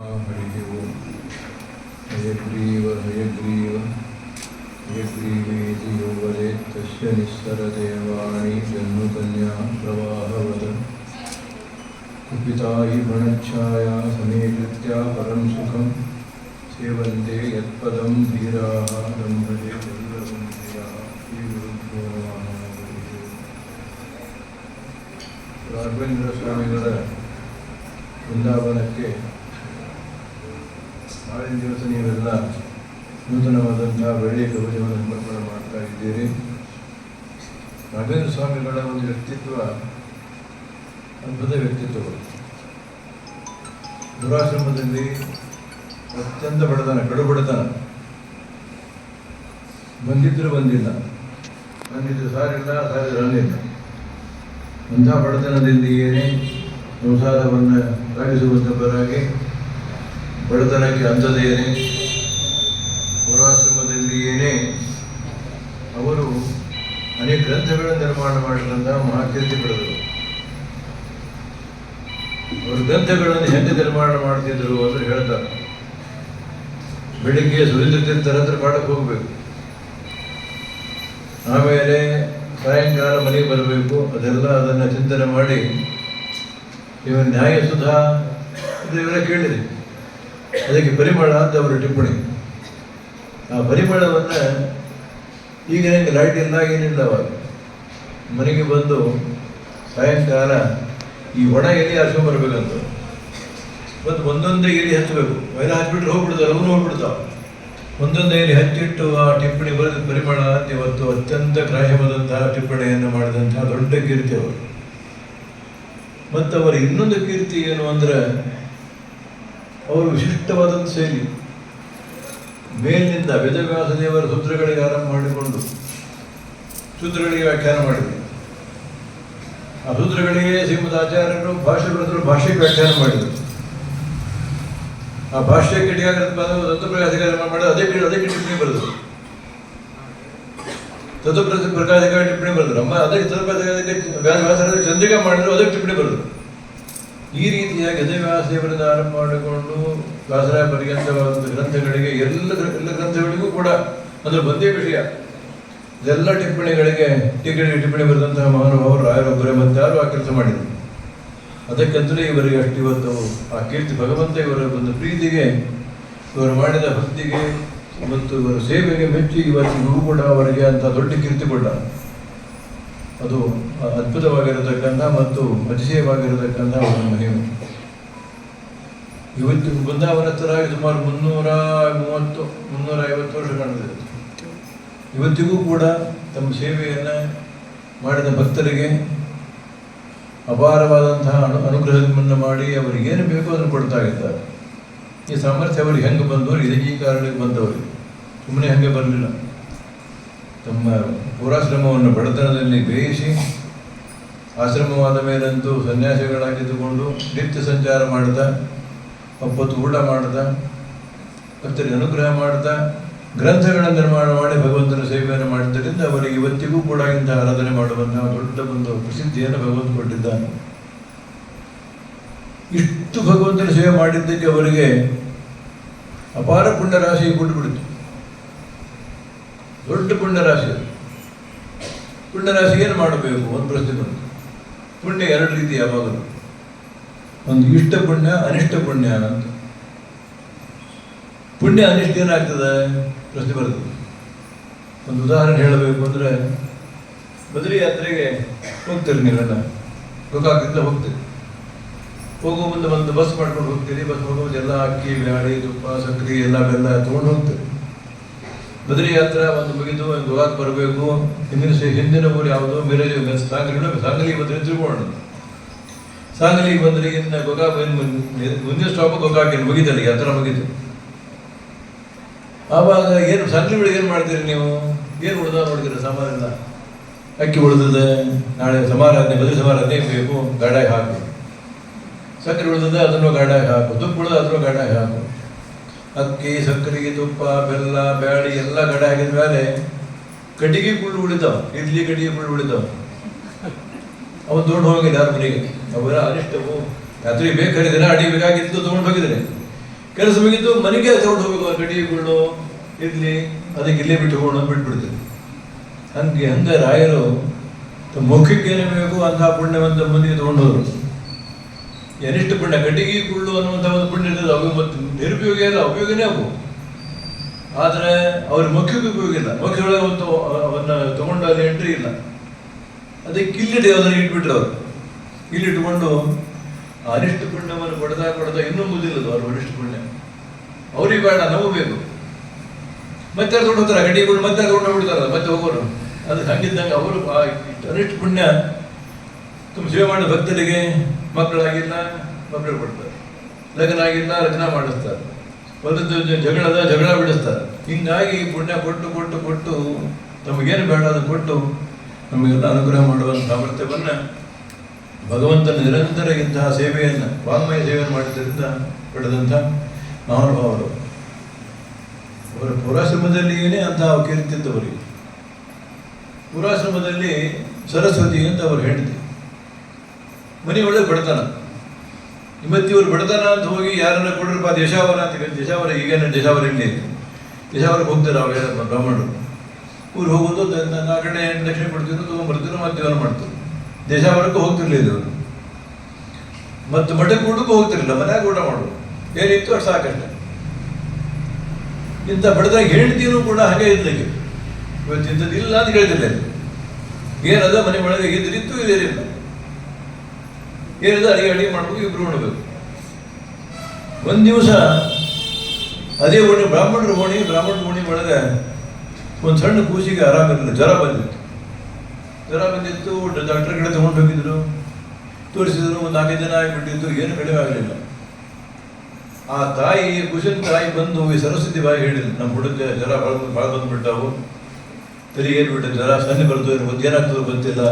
हरिः ओम् हयग्रीव हयग्रीव हयग्रीवेति यो वदेत् तस्य निस्सरदेवाणि जन्मकन्या प्रवाहवद कुपिता हि भणच्छाया समेकृत्या परं सुखं सेवन्ते यत्पदं धीराः ब्रह्मणे वल्लभं श्रीगुरुभ्यो नमः हरिः ओम्. ರಾಘವೇಂದ್ರ ಸ್ವಾಮಿಗಳ ವೃಂದಾವನಕ್ಕೆ ನಾಳಿನ ದಿವಸ ನೀವೆಲ್ಲ ನೂತನವಾದಂತಹ ಬೆಳ್ಳಿ ಕವಚವನ್ನು ಸಮರ್ಪಣೆ ಮಾಡ್ತಾ ಇದ್ದೀರಿ. ರಾಘವೇಂದ್ರ ಸ್ವಾಮಿಗಳ ಒಂದು ವ್ಯಕ್ತಿತ್ವ, ಅದ್ಭುತ ವ್ಯಕ್ತಿತ್ವಗಳು ದುರಾಶ್ರಮದಲ್ಲಿ ಅತ್ಯಂತ ಬಡತನ, ಕಡು ಬಡತನ. ಬಂದಿದ್ರು ಬಂದಿಲ್ಲ. ಬಂದಿದ್ದು ಸಾರಿಲ್ಲ, ಸಾರಿದ್ರೆ ಅಲ್ಲಿಲ್ಲ ಅಂಥ ಏನೇ ಸಂಸಾರವನ್ನು ಸಾಗಿಸುವಂಥವರಾಗಿ ಬಡತನಕ್ಕೆ ಅಂಥದೇನೆ ಏನೇ ಅವರು ಅನೇಕ ಗ್ರಂಥಗಳನ್ನು ನಿರ್ಮಾಣ ಮಾಡಿದಂತಹ ಮಹಾಕೀರ್ತಿ ಪಡೆದರು. ಅವರು ಗ್ರಂಥಗಳನ್ನು ಹೆಂಗೆ ನಿರ್ಮಾಣ ಮಾಡ್ತಿದ್ರು ಅಂತ ಹೇಳ್ತಾರೆ. ಬೆಳಿಗ್ಗೆ ಸುರೇಂದ್ರ ತೀರ್ಥರ ಹತ್ರ ಮಾಡಕ್ಕೆ ಹೋಗ್ಬೇಕು. ಆಮೇಲೆ ಸಾಯಂಕಾಲ ಮನೆಗೆ ಬರಬೇಕು, ಅದೆಲ್ಲ ಅದನ್ನು ಚಿಂತನೆ ಮಾಡಿ ಇವ ನ್ಯಾಯ ಸುಧಾ ಇದು ಇವರ ಕೇಳಿರಿ ಅದಕ್ಕೆ ಪರಿಮಳ ಅಂತ ಅವರ ಟಿಪ್ಪಣಿ. ಆ ಪರಿಮಳವನ್ನು ಈಗ ನನಗೆ ಲೈಟ್ ಇಲ್ಲ ಏನಿಲ್ಲ ಅವಾಗ. ಮನೆಗೆ ಬಂದು ಸಾಯಂಕಾಲ ಈ ಒಣ ಎಲೆ ಹಸು ಬರಬೇಕಂತ ಮತ್ತು ಒಂದೊಂದೇ ಎಲೆ ಹಚ್ಚಬೇಕು ಎಲ್ಲ ಹಚ್ಬಿಟ್ರೆ ಹೋಗ್ಬಿಡ್ತಾವೆ ಅವನು ಹೋಗ್ಬಿಡ್ತಾವ. ಒಂದೊಂದೇ ಎಲೆ ಹಚ್ಚಿಟ್ಟು ಆ ಟಿಪ್ಪಣಿ ಬರೆದ ಪರಿಮಳ ಅಂತ ಇವತ್ತು ಅತ್ಯಂತ ಗ್ರಾಹ್ಯವಾದಂತಹ ಟಿಪ್ಪಣಿಯನ್ನು ಮಾಡಿದಂತಹ ದೊಡ್ಡ ಕೀರ್ತಿ ಅವರು. ಮತ್ತು ಅವರ ಇನ್ನೊಂದು ಕೀರ್ತಿ ಏನು ಅಂದ್ರೆ ಅವರು ವಿಶಿಷ್ಟವಾದಂಥ ಶೈಲಿ. ಮೇಲಿನಿಂದ ವೇದವ್ಯಾಸ ದೇವರ ಸೂತ್ರಗಳಿಗೆ ಆರಂಭ ಮಾಡಿಕೊಂಡು ಸೂತ್ರಗಳಿಗೆ ವ್ಯಾಖ್ಯಾನ ಮಾಡಿದರು. ಆ ಸೂತ್ರಗಳಿಗೆ ಶ್ರೀಮದ್ ಆಚಾರ್ಯರು ಭಾಷೆ ಬರೆದರು ಭಾಷೆಗೆ ವ್ಯಾಖ್ಯಾನ ಮಾಡಿದರು. ಆ ಭಾಷೆ ಬಂದು ತತ್ವಪ್ರಕಾಶಿಕಾರ ಮಾಡಿ ಅದೇ ಅದಕ್ಕೆ ಟಿಪ್ಪಣಿ ಬರೆದರು. ತತ್ವಪ್ರಸ ಪ್ರಕಾಶಿಕ ಟಿಪ್ಪಣಿ ಬರೆದರು. ಅಮ್ಮ ಅದೇ ತತ್ವಪ್ರಕಾಶಿಕ ವ್ಯಾಸರ ಚಂದ್ರಿಕಾ ಮಾಡಿದ್ರು, ಅದೇ ಟಿಪ್ಪಣಿ ಬರೆದರು. ಈ ರೀತಿಯಾಗಿ ಅಜಯವ್ಯಾಸದೇವರಿಂದ ಆರಂಭ ಮಾಡಿಕೊಂಡು ದಾಸರಾಯ ಪರ್ಯಂತವಾದಂಥ ಗ್ರಂಥಗಳಿಗೆ, ಎಲ್ಲ ಎಲ್ಲ ಗ್ರಂಥಗಳಿಗೂ ಕೂಡ ಅದರ ಒಂದೇ ವಿಷಯ. ಎಲ್ಲ ಟಿಪ್ಪಣಿಗಳಿಗೆ ಟಿಕೆಟ್, ಟಿಪ್ಪಣಿ ಬರೆದಂತಹ ಮಹಾನುಭಾವರು ರಾಯರೊಬ್ಬರೇ ಮತ್ತೆ ಯಾರು ಆ ಕೆಲಸ ಮಾಡಿದರು. ಅದಕ್ಕಂತಲೇ ಇವರಿಗೆ ಅಷ್ಟು ಇವತ್ತು ಆ ಕೀರ್ತಿ ಭಗವಂತ ಇವರ ಒಂದು ಪ್ರೀತಿಗೆ, ಇವರು ಮಾಡಿದ ಭಕ್ತಿಗೆ ಮತ್ತು ಇವರ ಸೇವೆಗೆ ಮೆಚ್ಚಿ ಇವತ್ತಿಗೂ ಕೂಡ ಅವರಿಗೆ ಅಂತ ದೊಡ್ಡ ಕೀರ್ತಿ ಕೊಟ್ಟ ಅದು ಅದ್ಭುತವಾಗಿರತಕ್ಕಂಥ ಮತ್ತು ಅತಿಶಯವಾಗಿರತಕ್ಕಂಥ ಒಂದು ಮಹಿಮೆ. ಇವತ್ತು ಬೃಂದಾವನಸ್ಥರಾಗಿ ಸುಮಾರು ಮುನ್ನೂರ ಮೂವತ್ತು, ಮುನ್ನೂರ ಐವತ್ತು ವರ್ಷ ಕಾಣಿದೆ ಇವತ್ತಿಗೂ ಕೂಡ ತಮ್ಮ ಸೇವೆಯನ್ನು ಮಾಡಿದ ಭಕ್ತರಿಗೆ ಅಪಾರವಾದಂತಹ ಅನು, ಅನುಗ್ರಹವನ್ನು ಮಾಡಿ ಅವರಿಗೆ ಏನು ಬೇಕೋ ಅದನ್ನು ಕೊಡ್ತಾ ಇದ್ದಾರೆ. ಈ ಸಾಮರ್ಥ್ಯ ಅವರಿಗೆ ಹೆಂಗೆ ಬಂದವರು ಇದೇ ಈ ಕಾರಣಕ್ಕೆ ಬಂದವರು. ಸುಮ್ಮನೆ ಹಾಗೆ ಬರಲಿಲ್ಲ. ತಮ್ಮ ಪೂರಾಶ್ರಮವನ್ನು ಬಡತನದಲ್ಲಿ ಬೇಯಿಸಿ ಆಶ್ರಮವಾದ ಮೇಲಂತೂ ಸನ್ಯಾಸಿಗಳಾಗಿದ್ದುಕೊಂಡು ನಿತ್ಯ ಸಂಚಾರ ಮಾಡ್ತಾ ಒಪ್ಪತ್ತು ಊಟ ಮಾಡ್ತಾ ಭಕ್ತರಿಗೆ ಅನುಗ್ರಹ ಮಾಡ್ತಾ ಗ್ರಂಥಗಳ ನಿರ್ಮಾಣ ಮಾಡಿ ಭಗವಂತನ ಸೇವೆಯನ್ನು ಮಾಡಿದ್ದರಿಂದ ಅವರಿಗೆ ಇವತ್ತಿಗೂ ಕೂಡ ಇಂಥ ಆರಾಧನೆ ಮಾಡುವಂತಹ ದೊಡ್ಡ ಒಂದು ಪ್ರಸಿದ್ಧಿಯನ್ನು ಭಗವಂತ ಕೊಟ್ಟಿದ್ದಾನೆ. ಇಷ್ಟು ಭಗವಂತನ ಸೇವೆ ಮಾಡಿದ್ದಕ್ಕೆ ಅವರಿಗೆ ಅಪಾರ ಪುಣ್ಯ ರಾಶಿ ಕೊಟ್ಟು ಬಿಡಿತು ದೊಡ್ಡ ಪುಣ್ಯ ರಾಶಿ ಅದು. ಪುಣ್ಯ ರಾಶಿ ಏನು ಮಾಡಬೇಕು? ಒಂದು ಪ್ರಶ್ನೆ ಬಂತು. ಪುಣ್ಯ ಎರಡು ರೀತಿ ಯಾವಾಗಲೂ ಒಂದು ಇಷ್ಟ ಪುಣ್ಯ, ಅನಿಷ್ಟ ಪುಣ್ಯ ಅಂತ. ಪುಣ್ಯ, ಅನಿಷ್ಟ ಏನಾಗ್ತದೆ? ಪ್ರಶ್ನೆ ಬರ್ತದೆ. ಒಂದು ಉದಾಹರಣೆ ಹೇಳಬೇಕು ಅಂದರೆ ಬದರಿ ಯಾತ್ರೆಗೆ ಹೋಗ್ತೀರಿ ನೀವೆಲ್ಲ? ಗೋಕಾಕದಿಂದ ಹೋಗ್ತೀರಿ. ಹೋಗೋ ಮುಂದೆ ಒಂದು ಬಸ್ ಮಾಡ್ಕೊಂಡು ಹೋಗ್ತೀರಿ. ಬಸ್ ಹೋಗೋದು ಎಲ್ಲ ಅಕ್ಕಿ ಬ್ಯಾಳಿ ತುಪ್ಪ ಸಕ್ಕರೆ ಎಲ್ಲ ಬೆಲ್ಲ ತೊಗೊಂಡು ಹೋಗ್ತೀರಿ. ಬದರಿ ಯಾತ್ರೆ ಒಂದು ಮುಗಿದು ಗೋವಾಕ್ ಬರಬೇಕು ಹಿಂದಿನ ಸೆ- ಹಿಂದಿನ ಊರು ಯಾವುದು ಮಿರಜ್ ಸಾಂಗಲಿ ಸಾಂಗಲಿ ಬಂದ್ರೆ ತಿರುಗೋಣ ಸಾಂಗಲಿಗೆ ಬಂದ್ರೆ ಇನ್ನು ಗೋಕಾಕ್ ಮುಂದಿನ ಸ್ಟಾಪ್ ಗೋಕಾಕ್ ಏನು ಮುಗಿದಲ್ಲಿ ಯಾತ್ರೆ ಮುಗಿತು ಆವಾಗ ಏನು ಸಾಂಗಲಿ ಒಳಗೆ ಏನು ಮಾಡ್ತೀರಿ ನೀವು ಏನು ಉಳ್ದ ನೋಡ್ತೀರಿ ಸಾಮಾನ್ಯ ಅಕ್ಕಿ ಉಳಿದದೆ ನಾಳೆ ಸಮಾರಾಧನೆ ಬದಲಿ ಸಮಾರಾಧನೆ ಬೇಕು ಗಾಡಾಗಿ ಹಾಕು ಸಕ್ಕರೆ ಉಳಿದದೆ ಅದನ್ನು ಗಾಡಾಗಿ ಹಾಕು ತುಪ್ಪ ಉಳಿದ ಅದನ್ನು ಗಾಡಾಗಿ ಹಾಕು ಅಕ್ಕಿ, ಸಕ್ಕರೆ, ತುಪ್ಪ, ಬೆಲ್ಲ, ಬ್ಯಾಳಿ ಎಲ್ಲ ಕಡೆ ಹಾಕಿದ ಮೇಲೆ ಕಟ್ಟಿಗೆ ಕುಳ್ಳು ಉಳಿತಾವ. ಇಡ್ಲಿ ಕಟ್ಟಿಗೆ ಕುಳ್ಳು ಉಳಿತಾವ. ಅವು ತೊಗೊಂಡು ಹೋಗಿಲ್ಲ ಯಾರ ಮನೆಗೆ. ಅವರ ಅನಿಷ್ಟವು ರಾತ್ರಿ ಬೇಕಾದ್ರೆ ಅಡಿಗೆ ಅಡಿ ಬೇಕಾಗಿದ್ದು ತೊಗೊಂಡು ಹೋಗಿದ್ರೆ. ಕೆಲಸ ಮುಗಿತು ಮನೆಗೆ ತೊಗೊಂಡು ಹೋಗ್ಬೇಕು ಕುಳ್ಳು ಇಡ್ಲಿ, ಅದಕ್ಕೆ ಇಲ್ಲೇ ಬಿಟ್ಟು ಹೋಗೋಣ ಅಂತ ಬಿಟ್ಬಿಡ್ತೀವಿ ಹಂಗೆ ಹಂಗೆ ರಾಯರು ಮುಖಕ್ಕೆ ಏನೇ ಬೇಕು ಅಂತ ಪುಣ್ಯವಂತ ಮಂದಿಗೆ ತೊಗೊಂಡು ಹೋದ್ರು. ಎನಿಷ್ಟು ಪುಣ್ಯ ಕಟ್ಟಿಗೆ ಕುಳ್ಳು ಅನ್ನುವಂಥ ಒಂದು ಪುಣ್ಯ ಇರ್ತದೆ ಅವು ಮತ್ತು ನಿರುಪಯೋಗ ಇಲ್ಲ ಉಪಯೋಗನೇ ಅವು ಆದರೆ ಅವ್ರ ಮುಖ್ಯಕ್ಕೆ ಉಪಯೋಗ ಇಲ್ಲ. ಮುಖ್ಯೊಳಗೆ ಒಂದು ಅವನ್ನ ತಗೊಂಡು ಅಲ್ಲಿ ಎಂಟ್ರಿ ಇಲ್ಲ. ಅದಕ್ಕೆ ಇಲ್ಲಿಟ್ಟು ಅದನ್ನು ಇಟ್ಬಿಟ್ರು ಅವರು. ಇಲ್ಲಿಟ್ಟುಕೊಂಡು ಇಟ್ಕೊಂಡು ಅನಿಷ್ಟ ಪುಣ್ಯವನ್ನು ಕೊಡ್ತಾ ಕೊಡ್ತಾ ಇನ್ನೂ ಮುಗಿದಿಲ್ಲದು ಅವ್ರ ಅನಿಷ್ಟ ಪುಣ್ಯ. ಅವ್ರಿಗೆ ಬೇಡ, ನಮಗೂ ಬೇಕು. ಮತ್ತೆ ತಗೊಂಡು ಹೋಗ್ತಾರೆ? ಗಡಿಗಳು ಮತ್ತೆ ತಗೊಂಡು ಬಿಡ್ತಾರಲ್ಲ ಮತ್ತೆ ಹೋಗೋರು. ಅದಕ್ಕೆ ಹಂಗಿದ್ದಂಗೆ ಅವರು ಅನಿಷ್ಟ ಪುಣ್ಯ ತುಂಬ ಸೇವೆ ಮಾಡಿದ ಭಕ್ತರಿಗೆ ಮಕ್ಕಳಾಗಿಲ್ಲ, ಮಕ್ಕಳು ಕೊಡ್ತಾರೆ. ಲಗ್ನ ಆಗಿಲ್ಲ ಲಗ್ನ ಮಾಡಿಸ್ತಾರೆ ಒಂದು ಜಗಳದ ಜಗಳ ಬಿಡಿಸ್ತಾರೆ. ಹಿಂಗಾಗಿ ಪುಣ್ಯ ಕೊಟ್ಟು ಕೊಟ್ಟು ಕೊಟ್ಟು ತಮಗೇನು ಬೇಡ ಅದು ಕೊಟ್ಟು, ನಮಗೆಲ್ಲ ಅನುಗ್ರಹ ಮಾಡುವ ಸಾಮರ್ಥ್ಯವನ್ನು ಭಗವಂತನ ನಿರಂತರ ಇಂತಹ ಸೇವೆಯನ್ನು, ವಾಂಗ್ಮಯ ಸೇವೆಯನ್ನು ಮಾಡಿದ್ದರಿಂದ ಪಡೆದಂಥ ಮಹಾನುಭಾವರು. ಅವರ ಪುರಾಶ್ರಮದಲ್ಲಿಯೇ ಅಂತಹ ಕೀರ್ತಿದ್ದವರಿಗೆ ಪುರಾಶ್ರಮದಲ್ಲಿ ಸರಸ್ವತಿ ಅಂತ ಅವರು ಹೆಂಡತಿ ಮನೆಯೊಳಗೆ ಬಡತನ. ಇವತ್ತು ಇವ್ರು ಬಡತನ ಅಂತ ಹೋಗಿ ಯಾರನ್ನ ಕೊಡ್ರಪ್ಪ ದೇಶಾವರ ಅಂತ ದೇಶಾವರ ಈಗೇನು ದೇಶಾವರ ಇಲ್ಲಿ ದೇಶಾವರಕ್ಕೆ ಹೋಗ್ತಾರೆ ಹೇಳಪ್ಪ ಬ್ರಾಹ್ಮಣರು. ಊರು ಹೋಗೋದು ದ- ಎಂಟು ದಕ್ಷಿಣ ಕೊಡ್ತಿದ್ರು ತೊಗೊಂಡ್ಬರ್ತಿದ್ರು ಮತ್ತೆ ಜೀವನ ಮಾಡ್ತಾರೆ. ದೇಶಾವರಕ್ಕೂ ಹೋಗ್ತಿರ್ಲಿಲ್ಲ ಇವರು. ಮತ್ತು ಮಠಕ್ಕೆ ಊಟಕ್ಕೂ ಹೋಗ್ತಿರ್ಲಿಲ್ಲ, ಮನ್ಯಾಗ ಊಟ ಮಾಡೋದು. ಏನಿತ್ತು ಅಷ್ಟು ಸಾಕಷ್ಟೆ. ಇಂಥ ಬಡದಾಗ ಹೆಂಡತಿನೂ ಕೂಡ ಹಾಗೆ ಇದ್ಲಿಕ್ಕೆ ಇವತ್ತು ಇಂಥದ್ದು ಇಲ್ಲ ಅಂತ ಕೇಳ್ತಿರ್ಲಿಲ್ಲ. ಏನದ ಮನೆ ಒಳಗೆ ಇದ್ರಿತ್ತು ಇದೇನಿಲ್ಲ ಏನಿದೆ ಅಡಿಗೆ ಅಡಿಗೆ ಮಾಡ್ಬೇಕು, ಇಬ್ರು ಉಣ್ಬೇಕು ಒಂದು ದಿವಸ ಅದೇ ಓಣಿ, ಬ್ರಾಹ್ಮಣರ ಓಣಿ ಬ್ರಾಹ್ಮಣರ ಓಣಿ ಒಳಗೆ ಒಂದು ಸಣ್ಣ ಕೂಸಿಗೆ ಆರಾಮಿರಲಿಲ್ಲ ಜ್ವರ ಬಂದಿತ್ತು. ಜ್ವರ ಬಂದಿತ್ತು ಡಾಕ್ಟರ್ ಕಡೆ ತಗೊಂಡು ಹೋಗಿದ್ರು ತೋರಿಸಿದ್ರು, ಒಂದು ನಾಲ್ಕೈದು ದಿನ ಆಗಿಬಿಟ್ಟಿತ್ತು, ಏನು ಕಡಿಮೆ ಆಗಲಿಲ್ಲ. ಆ ತಾಯಿ, ಕುಶನ್ ತಾಯಿ ಬಂದು ಈ ಸರಸ್ವತಿ ಬಾಯಿ ಹೇಳಿದ್ರು ನಮ್ಮ ಹುಡುಗ ಜ್ವರ ಭಾಳ ಭಾಳ ಬಂದ್ಬಿಟ್ಟವು. ಏನು ಏನ್ಬಿಟ್ಟು ಜ್ವರ ಸನ್ನೆ ಬರ್ತೋ ಏನು ಗೊತ್ತು ಏನಾಗ್ತದೋ ಗೊತ್ತಿಲ್ಲ.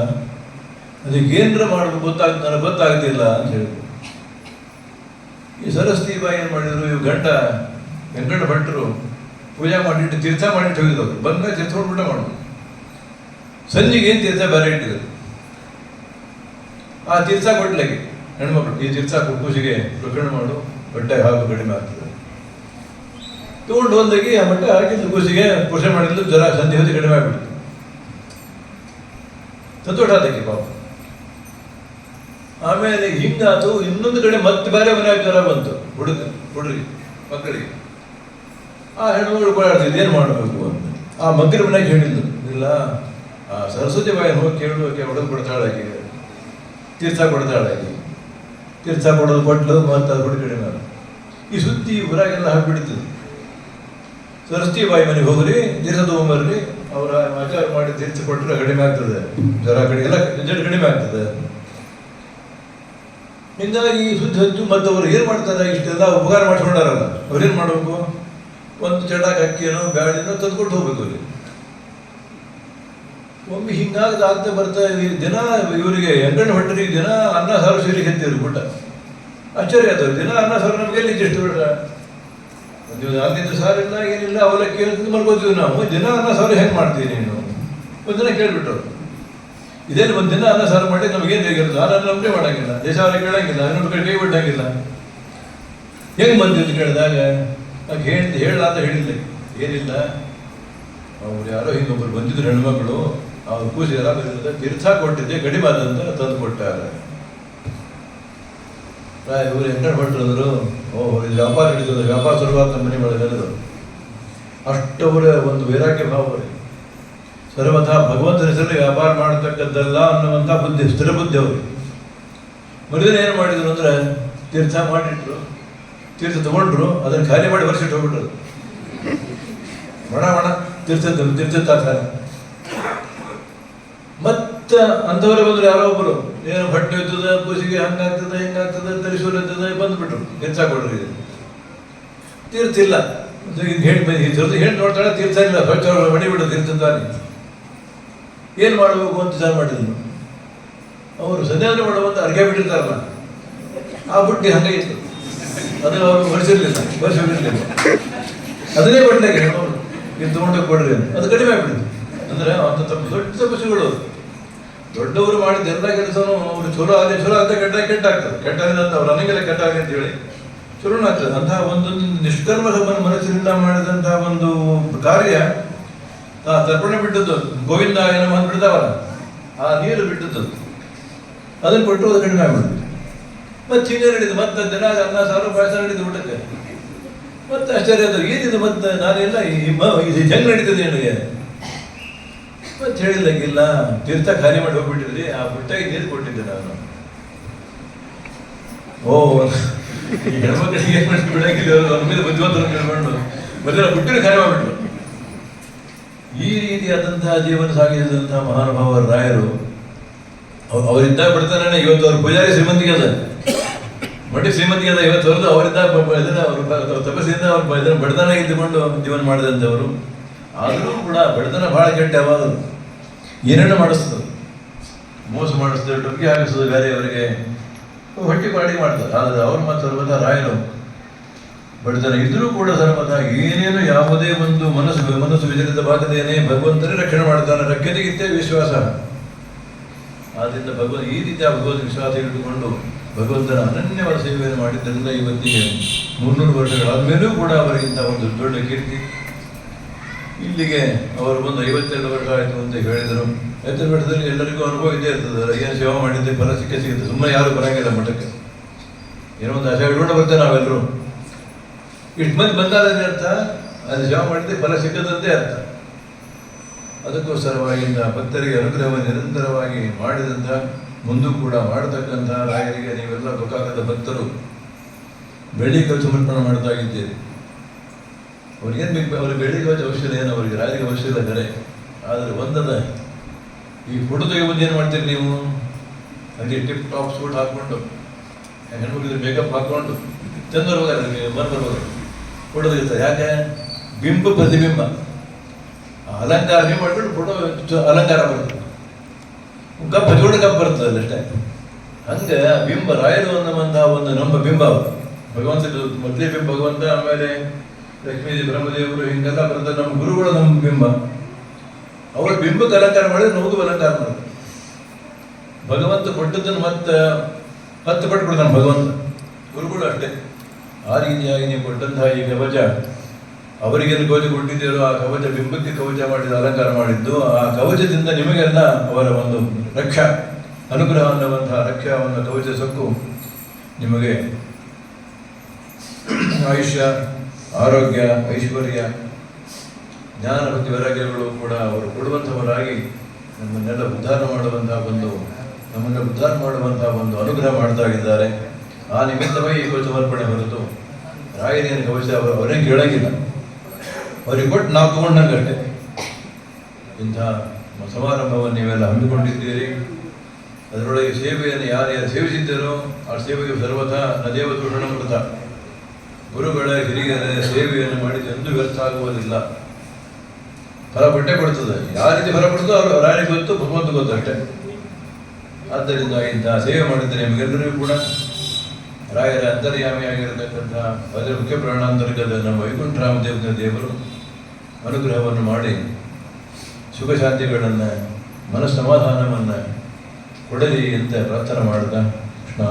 ಅದಕ್ಕೆ ಏನರ ಮಾಡಬೇಕು ಗೊತ್ತಾಗ, ನನಗೆ ಗೊತ್ತಾಗ್ತಿಲ್ಲ ಅಂತ ಹೇಳಿದ್ರು ಈ ಸರಸ್ವತಿ ಬಾಯಿ ಏನು ಮಾಡಿದ್ರು ಇವು ಗಂಟ ವೆಂಕಟ ಭಟ್ರು ಪೂಜೆ ಮಾಡಿಟ್ಟು ತೀರ್ಥ ಮಾಡಿಟ್ಟು ಹೋಗಿದ್ದವ್ರು ಬಂದ ತೀರ್ಥ ಹೊಡ್ಬಿಟ್ಟ ಮಾಡೋದು ಸಂಜೆಗೆ ಏನು ತೀರ್ಥ ಬೇರೆ ಇಟ್ಟಿದ್ರು? ಆ ತೀರ್ಥ ಕೊಡ್ಲಿಕ್ಕೆ ಹೆಣ್ಮಕ್ಳು. ಈ ತೀರ್ಥ ಕೂಸಿಗೆ ಪ್ರಕರಣ ಮಾಡು, ಬಟ್ಟೆ ಹಾಕು ಕಡಿಮೆ ಆಗ್ತದೆ. ತಗೊಂಡು ಹೋದಾಗಿ ಆ ಬಟ್ಟೆ ಹಾಕಿದ್ರು ಕೂಸಿಗೆ ಪೂಜೆ ಮಾಡಿದ್ರು, ಜ್ವರ ಸಂಧಿ ಹೊತ್ತು ಕಡಿಮೆ ಆಗ್ಬಿಡ್ತು. ಸಂತೋಷ ಪಾಪ. ಆಮೇಲೆ ಹಿಂಗಾತು ಇನ್ನೊಂದು ಕಡೆ ಮತ್ತೆ ಬೇರೆ ಮನೆಯಾಗ ಜ್ವರ ಬಂತು. ಹುಡುಗ ಹುಡುಗಿ ಮಕ್ಕಳಿಗೆ. ಆ ಹೆಣ್ಮಗಳು ಓಡಾಡ್ತಿದ್ದು ಏನು ಮಾಡಬೇಕು? ಅಂತ ಆ ಮಗ್ಗಿನ ಮನೆಗೆ ಹೇಳಿದ್ದು ಇಲ್ಲ, ಆ ಸರಸ್ವತಿ ಬಾಯಿ ಹೋಗಿ ಕೇಳುವಕ್ಕೆ ಹೊಡೆದು ಕೊಡ್ತಾಳೆ ಆಕೆ. ತೀರ್ಥ ಕೊಡ್ತಾಳೆ ಆಕೆ. ತೀರ್ಥ ಕೊಡೋದು ಕೊಟ್ಲು, ಮತ್ತೆ ಅದು ಹುಡುಗಡೆ ಕಡಿಮೆ ಈ ಸುದ್ದಿ ಊರಾಗೆಲ್ಲ ಹಾಕ್ಬಿಡ್ತದೆ ಸರಸ್ವತಿ ಬಾಯಿ ಮನೆಗೆ ಹೋಗ್ರಿ, ತೀರ್ಥ ತಗೊಂಬರ್ರಿ. ಅವರ ಆಚಾರ ಮಾಡಿ ತೀರ್ಥ ಕೊಟ್ಟರೆ ಕಡಿಮೆ ಆಗ್ತದೆ. ಜ್ವರ ಕಡಿಮೆ, ಎಲ್ಲ ಕಡಿಮೆ ಆಗ್ತದೆ. ಹಿಂಗಾಗಿ ಸುದ್ದಿ ಹಚ್ಚು ಮತ್ತು ಅವ್ರು ಏನು ಮಾಡ್ತಾರೆ, ಇಷ್ಟೆಲ್ಲ ಉಪಕಾರ ಮಾಡ್ಕೊಂಡಾರಲ್ಲ ಅವ್ರೇನು ಮಾಡಬೇಕು? ಒಂದು ಚಡಾಕ್ ಅಕ್ಕಿನೋ ಬ್ಯಾಳಿನೋ ತಂದ್ಕೊಟ್ಟು ಹೋಗ್ಬೇಕು ಅವ್ರಿಗೆ. ಒಮ್ಮೆ ಹಿಂಗಾಗದ ಆಗ್ತಾ ಬರ್ತಾ ದಿನ ಇವರಿಗೆ ಎಂಗಣ್ಣ ಹೊಟ್ಟರಿಗೆ ದಿನ ಅನ್ನ, ಸಾರು ಸೇರಿ ಹೆತ್ತಿದ್ರು ಬಿಟ್ಟ ಆಶ್ಚರ್ಯ ಆಯ್ತು ದಿನ ಅನ್ನ, ಸಾರು ನಮ್ಗೆ ಎಲ್ಲಿ ಇಷ್ಟು ಬಿಡ್ರ ಒಂದು ಆಗಿದ್ದು ಇಲ್ಲ ಏನಿಲ್ಲ, ಅವಲಕ್ಕಿ ಮಲ್ಕೋತೀವಿ ನಾವು. ದಿನ ಅನ್ನ, ಸಾರು ಹೆಂಗೆ ಮಾಡ್ತೀವಿ ನೀನು? ಒಂದಿನ ಕೇಳ್ಬಿಟ್ರು ಇದೇನು ಒಂದು ದಿನ ಅನ್ನ ಸಾರು ಮಾಡಿ ನಮಗೇನು ಹೇಗಿರೋದು ಅನ್ನ ನಮಗೆ ಮಾಡೋಂಗಿಲ್ಲ. ದೇಶ ಅವ್ರಿಗೆ ಕೇಳಂಗಿಲ್ಲ. ಇನ್ನೊಂದು ಕಡೆ ಕೈ ಬಿಟ್ಟಂಗಿಲ್ಲ. ಹೆಂಗೆ ಬಂದಿದ್ದು ಕೇಳಿದಾಗ ಆಗ ಹೇಳಿ ಹೇಳ ಅಂತ ಹೇಳಿಲ್ಲ. ಏನಿಲ್ಲ. ಅವ್ರು ಯಾರೋ ಹಿಂಗೊಬ್ಬರು ಬಂದಿದ್ರು ಹೆಣ್ಮಕ್ಳು, ಅವ್ರು ಪೂಜೆ ಎಲ್ಲ ತೀರ್ಥ ಕೊಟ್ಟಿದ್ದೆ ಕಡಿಮೆ ಆದಂತ ತಂದು ಕೊಟ್ಟಾರೆ. ಇವರು ಎಂಟರ್ ಹೊರಟಿದ್ರು. ಓಹೋ, ಇದು ವ್ಯಾಪಾರ ಹಿಡಿದ್ರು ವ್ಯಾಪಾರ ಶುರುವಾದ ಮನೆ ಮಾಡಿದ್ರು ಅಷ್ಟವರ ಒಂದು ವೈರಾಗ್ಯ ಭಾವ ಸರ್ವಥ ಭಗವಂತನ ಹೆಸರಲ್ಲಿ ವ್ಯಾಪಾರ ಮಾಡತಕ್ಕದ್ದಲ್ಲ ಅನ್ನುವಂಥ ಬುದ್ಧಿ, ಸ್ಥಿರ ಬುದ್ಧಿ ಅವರು. ಮರುದಿನ ಏನು ಮಾಡಿದ್ರು ಅಂದರೆ ತೀರ್ಥ ಮಾಡಿಟ್ರು, ತೀರ್ಥ ತಗೊಂಡ್ರು, ಅದನ್ನು ಖಾಲಿ ಮಾಡಿ ವರ್ಷಿಟ್ಟು ಹೋಗ್ಬಿಟ್ರು. ಮಣ ಮಣ, ತೀರ್ಥ ತೀರ್ಥ ತಾತಾರ ಮತ್ತೆ ಅಂಥವ್ರೆ ಬಂದ್ರು ಯಾರೋ ಒಬ್ಬರು ಏನು ಬಟ್ಟೆ ಇರ್ತದೆ ಕೂಸಿಗೆ ಹಂಗಾಗ್ತದೆ ಹಿಂಗಾಗ್ತದೆ ತರಿಸೂರು ಇರ್ತದೆ ಬಂದ್ಬಿಟ್ರು. ತೀರ್ಥ ಕೊಡ್ರಿ. ತೀರ್ಥ ಇಲ್ಲ. ಹೇಳಿ ಹೇಳಿ ನೋಡ್ತಾಳೆ, ತೀರ್ಥ ಇಲ್ಲ. ಸ್ವಚ್ಛ ಮಡಿ ಬಿಡು, ತೀರ್ಥ ತಾನೆ. ಏನು ಮಾಡಬೇಕು ಅಂತ ವಿಚಾರ ಮಾಡಿದ್ರು? ಅವರು ಸನ್ಯಾಸ ಮಾಡುವಂತ ಅರ್ಗೆ ಬಿಟ್ಟಿರ್ತಾರಲ್ಲ. ಆ ಬುಟ್ಟಿ ಹಂಗೆ ಇತ್ತು. ಅದು ಅವರು ಬರ್ಸಿರ್ಲಿಲ್ಲ ಬರ್ಸಿರ್ಲಿಲ್ಲ ಅದನ್ನೇ ಬಟ್ಟೆಗೆ ಅವರು ತಗೊಂಡೋಗಿ ಕೊಡ್ರಿ ಅಂತ. ಅದು ಕಡಿಮೆ ಆಗ್ಬಿಡ್ತು. ಅಂದ್ರೆ ಅಂತ ತಪ್ಪು ದೊಡ್ಡ ತಪಸ್ಸುಗಳು ದೊಡ್ಡವರು ಮಾಡಿದ ಎಲ್ಲ ಕೆಲಸನೂ ಅವ್ರು ಚಲೋ ಆಗಲಿ ಚಲೋ ಆಗ್ತದೆ ಕೆಟ್ಟ ಕೆಟ್ಟ ಆಗ್ತದೆ. ಕೆಟ್ಟ ಅಂತ ಅವ್ರು ನನಗೆಲ್ಲ ಕೆಟ್ಟ ಆಗಲಿ ಅಂತ ಹೇಳಿ ಶುರುವಾಗ್ತದೆ ಅಂತಹ ಒಂದೊಂದು ನಿಷ್ಕರ್ಮ ಮನಸ್ಸಿನಿಂದ ಮಾಡಿದಂತಹ ಒಂದು ಕಾರ್ಯ ತರ್ಪಣೆ ಬಿಟ್ಟದ್ದು, ಗೋವಿಂದ ಏನೋ ಬಂದು ಬಿಡ್ತಾವಲ್ಲ, ಆ ನೀರು ಬಿಟ್ಟದ್ದು. ಅದನ್ನು ಕೊಟ್ಟು ಅದು ಕಡಿಮೆ ಆಗ್ಬಿಡುತ್ತೆ ಮತ್ತೆ ಚೀನಿ ನಡೀತು ಮತ್ತೆ ದಿನ ಅನ್ನ ಸಾರು ಪಾಯಸ ನಡೀತು ಊಟಕ್ಕೆ ಮತ್ತೆ ಆಶ್ಚರ್ಯ ಅದು ಏನಿದು ಮತ್ತೆ ನಾನೆಲ್ಲ ಇದು ಜಂಗ್ ನಡೀತದೆ ನನಗೆ? ಮತ್ತೆ ಹೇಳಿಲ್ಲ ತೀರ್ಥ ಖಾಲಿ ಮಾಡಿ ಹೋಗ್ಬಿಟ್ಟಿದ್ರಿ, ಆ ಬಿಟ್ಟಾಗಿ ನೀರು ಕೊಟ್ಟಿದ್ದೆ ನಾನು. ಓ, ಈ ಹೆಣ್ಮಕ್ಳಿಗೆ ಏನ್ ಮಾಡಿ ಬಿಡಂಗಿಲ್ಲ ಅವ್ರ ಮೇಲೆ ಬುದ್ಧಿವಂತರು ಕೇಳ್ಕೊಂಡು ಮೊದಲ ಬುಟ್ಟಿನ ಖಾಲಿ ಮಾಡ್ಬಿಟ್ರು. ಈ ರೀತಿಯಾದಂತಹ ಜೀವನ ಸಾಗಿಸಿದಂತಹ ಮಹಾನುಭಾವ ರಾಯರು ಅವ್ರು ಅವರಿದ್ದಾಗ ಬಿಡ್ತಾನೆ ಇವತ್ತು ಅವ್ರ ಪೂಜಾರಿ ಶ್ರೀಮಂತಿಗೆ ಅದ. ಮಟ್ಟಿ ಶ್ರೀಮಂತಿಗೆ ಅದ, ಇವತ್ತು ಹೊರದು ಅವರಿದ್ದ ಬ- ಬ- ಇದನ್ನ ಅವ್ರ ಬ- ತಪಸ್ಸಿಂದ ಅವ್ರ ಇದನ್ನ ಬಡತನ ಇದ್ದುಕೊಂಡು ಜೀವನ ಮಾಡಿದಂಥವರು. ಆದರೂ ಕೂಡ ಬಡತನ ಬಹಳ ಕೆಟ್ಟ ಯಾವಾಗಲೂ. ಏನೇನೋ ಮಾಡಿಸ್ತದೆ ಮೋಸ ಮಾಡಿಸ್ತದೆ ಟೊಂಗಿ ಹಾಕಿಸ್ತದೆ ಬೇರೆಯವರಿಗೆ ಹೊಟ್ಟೆ ಪಾಡಿ ಮಾಡ್ತಾರೆ. ಆದರೆ ಅವ್ರು ಮಾತ್ರ ರಾಯರು. ಬಡತನ ಇದ್ರೂ ಕೂಡ ಧರ್ಮದ ಏನೇನು ಯಾವುದೇ ಒಂದು ಮನಸ್ಸು ಮನಸ್ಸು ವಿಚಲಿತವಾಗದೇನೆ ಭಗವಂತನೇ ರಕ್ಷಣೆ ಮಾಡ್ತಾನೆ ರಕ್ಷಣೆಗಿತ್ತೇ ವಿಶ್ವಾಸ. ಆದ್ದರಿಂದ ಭಗವಂತ ಈ ರೀತಿಯ ಭಗವದ್ ವಿಶ್ವಾಸ ಇಟ್ಟುಕೊಂಡು ಭಗವಂತನ ಅನನ್ಯವಾದ ಸೇವೆಯನ್ನು ಮಾಡಿದ್ದರಿಂದ ಇವತ್ತಿಗೆ ಮುನ್ನೂರು ವರ್ಷಗಳಾದ ಮೇಲೂ ಕೂಡ ಅವರಿಗಿಂತ ಒಂದು ದೊಡ್ಡ ಕೀರ್ತಿ. ಇಲ್ಲಿಗೆ ಅವರು ಬಂದು ಐವತ್ತೆರಡು ವರ್ಷ ಆಯಿತು ಅಂತ ಹೇಳಿದರು. ಎತ್ತರ ಮಠದಲ್ಲಿ ಎಲ್ಲರಿಗೂ ಅನುಭವ ಇದ್ದೇ ಇರ್ತದೆ. ಏನು ಸೇವೆ ಮಾಡಿದ್ದೆ, ಫಲ ಸಿಕ್ಕೇ ಸಿಗುತ್ತೆ. ಸುಮ್ಮನೆ ಯಾರು ಬರಂಗಿಲ್ಲ ಮಠಕ್ಕೆ. ಏನೋ ಒಂದು ಆಶೆ ಇಟ್ಕೊಂಡು ಬರ್ತೇವೆ ನಾವೆಲ್ಲರೂ. ಇಷ್ಟು ಮಂದಿ ಬಂದಾದ್ರೆ ಅರ್ಥ ಅದು ಜಾಬ್ ಮಾಡಿದ್ದೆ ಫಲ ಸಿಕ್ಕದಂತೆ ಅರ್ಥ ಅದಕ್ಕೋಸ್ಕರವಾಗಿ ಭಕ್ತರಿಗೆ ಅನುಗ್ರಹವನ್ನು ನಿರಂತರವಾಗಿ ಮಾಡಿದಂಥ, ಮುಂದೂ ಕೂಡ ಮಾಡತಕ್ಕಂಥ ರಾಯರಿಗೆ ನೀವೆಲ್ಲ ಗೋಕಾಕದ ಭಕ್ತರು. ಬೆಳ್ಳಿ ಕವಚ ಸಮರ್ಪಣೆ ಮಾಡ್ತಾ ಇದ್ದೀರಿ. ಅವ್ರಿಗೇನು ಬೇಕು? ಅವ್ರಿಗೆ ಬೆಳ್ಳಿ ಕವಚ ಅವಶ್ಯ ಏನು? ಅವರಿಗೆ ರಾಯರಿಗೆ ಅವಶ್ಯ ಇಲ್ಲ ಬೇರೆ ಆದರೆ ಒಂದದ ಈ ಫೋಟೋ ತೆಗೆ ಏನು ಮಾಡ್ತೀರಿ ನೀವು? ಅಲ್ಲಿ ಟಿಪ್ ಟಾಪ್ ಸೂಟ್ ಹಾಕ್ಕೊಂಡು ಹೆಣ್ಮಕ್ಳಿಗೆ ಮೇಕಪ್ ಹಾಕ್ಕೊಂಡು, ಚಂದ ಬರ್ಬೇಕಾದ್ರೆ ಮನ್ ತೆಗಿತಾರೆ ಯಾಕೆ? ಬಿಂಬ ಪ್ರತಿಬಿಂಬ. ಅಲಂಕಾರ ನೀವು ಮಾಡಿಕೊಂಡು ಫೋಟೋ ಅಲಂಕಾರ ಬರ್ತದೆ ಕಪ್ಪ, ಜೋಡ ಕಪ್ಪ ಬರ್ತದೆ ಅಷ್ಟೇ. ಹಂಗೆ ಬಿಂಬ, ರಾಯರು ಅನ್ನುವಂತಹ ಒಂದು ನಮ್ಮ ಬಿಂಬ ಭಗವಂತ ಮೊದಲೇ ಬಿಂಬ, ಭಗವಂತ, ಆಮೇಲೆ ಲಕ್ಷ್ಮೀ ಬ್ರಹ್ಮದೇವರು, ಹಿಂಗೆಲ್ಲ ಬರ್ತದೆ ನಮ್ಮ ಗುರುಗಳು ನಮ್ಮ ಬಿಂಬ. ಅವರ ಬಿಂಬಕ್ಕೆ ಅಲಂಕಾರ ಮಾಡಿದ್ರೆ ನಮಗೂ ಅಲಂಕಾರ ಮಾಡೋದು ಭಗವಂತ ಕೊಟ್ಟದ್ದನ್ನು ಮತ್ತೆ ಹತ್ತು ಪಟ್ಟು ಕೊಡ್ತಾನೆ ಭಗವಂತ. ಗುರುಗಳು ಅಷ್ಟೇ. ಆ ರೀತಿಯಾಗಿ ನೀವು ಕೊಟ್ಟಂತಹ ಈ ಕವಚ, ಅವರಿಗೇನು ಕವಚ ಕೊಟ್ಟಿದ್ದೀರೋ ಆ ಕವಚ ಬಿಂಬಕ್ಕೆ ಕವಚ ಮಾಡಿದ ಅಲಂಕಾರ ಮಾಡಿದ್ದು, ಆ ಕವಚದಿಂದ ನಿಮಗೆಲ್ಲ ಅವರ ಒಂದು ರಕ್ಷ, ಅನುಗ್ರಹ ಅನ್ನುವಂತಹ ರಕ್ಷಾವನ್ನು ಕವಚ ಸೊಕ್ಕು ನಿಮಗೆ. ಆಯುಷ್ಯ, ಆರೋಗ್ಯ, ಐಶ್ವರ್ಯ, ಜ್ಞಾನ ಮತ್ತು ವೈರಾಗ್ಯಗಳು ಕೂಡ ಅವರು ಕೊಡುವಂಥವರಾಗಿ ನಮ್ಮನ್ನೆಲ್ಲ ಉದ್ಧಾರ ಮಾಡುವಂತಹ ಒಂದು ನಮ್ಮನ್ನು ಉದ್ಧಾರ ಮಾಡುವಂತಹ ಒಂದು ಅನುಗ್ರಹ ಮಾಡ್ತಾ ಇದ್ದಾರೆ. ಆ ನಿಮಿತ್ತವೇ ಈ ಕುರಿತು ಸಮರ್ಪಣೆ ಹೊರತು ರಾಯರೇನು ಕವಚ ಅವರು ಅವರೇ ಕೇಳಂಗಿಲ್ಲ. ಅವರಿಗೆ ಕೊಟ್ಟು ನಾವು ತಗೊಂಡಂಗಷ್ಟೇ ಇಂಥ ಸಮಾರಂಭವನ್ನು ನೀವೆಲ್ಲ ಹಮ್ಮಿಕೊಂಡಿದ್ದೀರಿ. ಅದರೊಳಗೆ ಸೇವೆಯನ್ನು ಯಾರು ಯಾರು ಸೇವಿಸಿದ್ದೀರೋ, ಆ ಸೇವೆಗೆ ಸರ್ವಥ ನದೇವ ದೂಷಣ ಮೃತ ಗುರುಗಳ ಹಿರಿಯರ ಸೇವೆಯನ್ನು ಮಾಡಿದ ಎಂದೂ ವ್ಯರ್ಥ ಆಗುವುದಿಲ್ಲ. ಫಲ ಕೊಟ್ಟೆ ಕೊಡ್ತದೆ. ಯಾವ ರೀತಿ ಫಲ ಕೊಡ್ತದೋ ಅವರು ರಾಯರಿಗೆ ಗೊತ್ತು ಭಗವಂತ ಗೊತ್ತು ಅಷ್ಟೇ. ಆದ್ದರಿಂದ ಇಂಥ ಸೇವೆ ಮಾಡಿದ್ದರೆ ನಿಮಗೆಲ್ಲರಿಗೂ ಕೂಡ. ರಾಯರ ಅಂತರ್ಯಾಮಿಯಾಗಿರತಕ್ಕಂಥ ಅದರ ಮುಖ್ಯ ಪ್ರಾಣಾಂತರ್ಗದ ನಮ್ಮ ವೈಕುಂಠ ರಾಮದೇವ ದೇವರು ಅನುಗ್ರಹವನ್ನು ಮಾಡಿ ಸುಖ ಶಾಂತಿಗಳನ್ನು, ಮನಸ್ಸಮಾಧಾನವನ್ನು ಕೊಡಲಿ ಅಂತ ಪ್ರಾರ್ಥನೆ ಮಾಡಿದ ಕೃಷ್ಣ